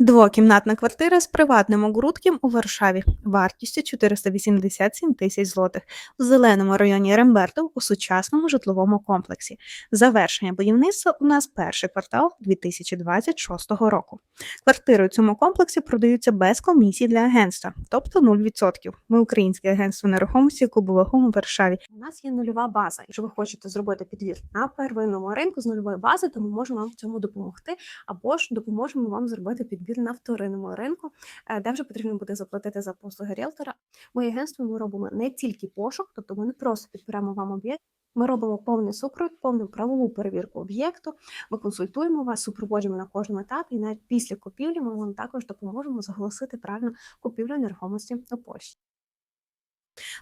Двокімнатна квартира з приватним огородком у Варшаві вартістю 487 тисяч злотих в зеленому районі Рембертов у сучасному житловому комплексі. Завершення будівництва у нас перший квартал 2026 року. Квартири у цьому комплексі продаються без комісії для агентства, тобто 0%. Ми українське агентство нерухомості Кубового у Варшаві. У нас є нульова база. Якщо ви хочете зробити підвір на первинному ринку з нульової бази, то ми можемо вам в цьому допомогти, або ж допоможемо вам зробити підбір на вторинному ринку, е, де вже потрібно буде заплатити за послуги ріелтора. Моє агентство ми робимо не тільки пошук, тобто ми не просто підберемо вам об'єкт. Ми робимо повний супровід, повну правову перевірку об'єкту. Ми консультуємо вас, супроводжуємо на кожному етапі. І навіть після купівлі ми вам також допоможемо заголосити правильно купівлю нерухомості у Польщі.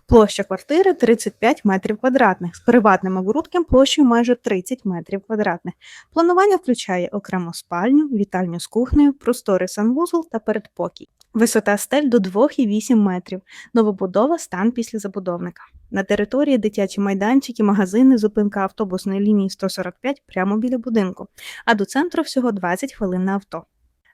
Площа квартири 35 метрів квадратних, з приватним огородком площею майже 30 метрів квадратних. Планування включає окрему спальню, вітальню з кухнею, просторий санвузол та передпокій. Висота стель до 2,8 метрів. Новобудова стан після забудовника. На території дитячі майданчики, магазини, зупинка автобусної лінії 145 прямо біля будинку, а до центру всього 20 хвилин на авто.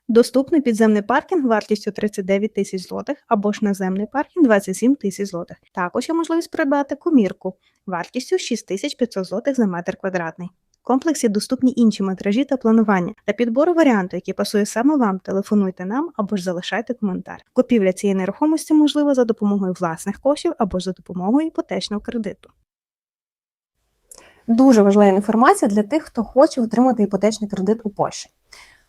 Доступний підземний паркінг вартістю 39 тисяч злотих або ж наземний паркінг 27 тисяч злотих. Також є можливість придбати комірку вартістю 6500 злотих за метр квадратний. В комплексі доступні інші метражі та планування. Для підбору варіанту, який пасує саме вам, телефонуйте нам або ж залишайте коментар. Купівля цієї нерухомості можлива за допомогою власних коштів або ж за допомогою іпотечного кредиту. Дуже важлива інформація для тих, хто хоче отримати іпотечний кредит у Польщі.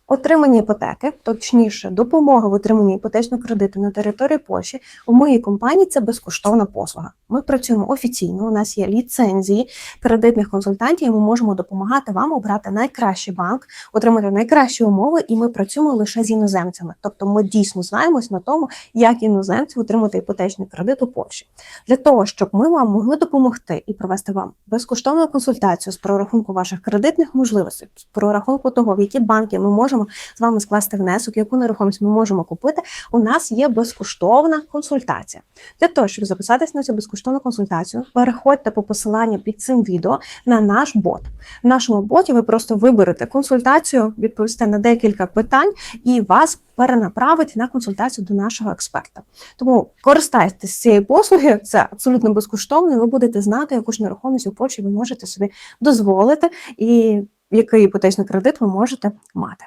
Отримання іпотеки, точніше, допомога в отриманні іпотечного кредиту на території Польщі у моїй компанії це безкоштовна послуга. Ми працюємо офіційно. У нас є ліцензії кредитних консультантів. і Ми можемо допомагати вам обрати найкращий банк, отримати найкращі умови, і ми працюємо лише з іноземцями. Тобто, ми дійсно знаємось на тому, як іноземці отримати іпотечний кредит у Польщі. Для того щоб ми вам могли допомогти і провести вам безкоштовну консультацію з прорахунку ваших кредитних можливостей, з прорахунку того, в які банки ми можемо з вами скласти внесок, яку нерухомість ми можемо купити. У нас є безкоштовна консультація. Для того, щоб записатись на цю безкоштовну консультацію, переходьте по посиланню під цим відео на наш бот. В нашому боті ви просто виберете консультацію, відповісте на декілька питань і вас перенаправить на консультацію до нашого експерта. Тому користайтесь цією послуги, це абсолютно безкоштовно. Ви будете знати, яку ж нерухомість у Польщі ви можете собі дозволити, і який іпотечний кредит ви можете мати.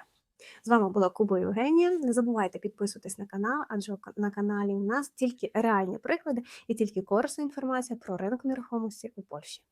З вами була Куба Євгенія. Не забувайте підписуватись на канал, адже на каналі у нас тільки реальні приклади і тільки корисна інформація про ринок нерухомості у Польщі.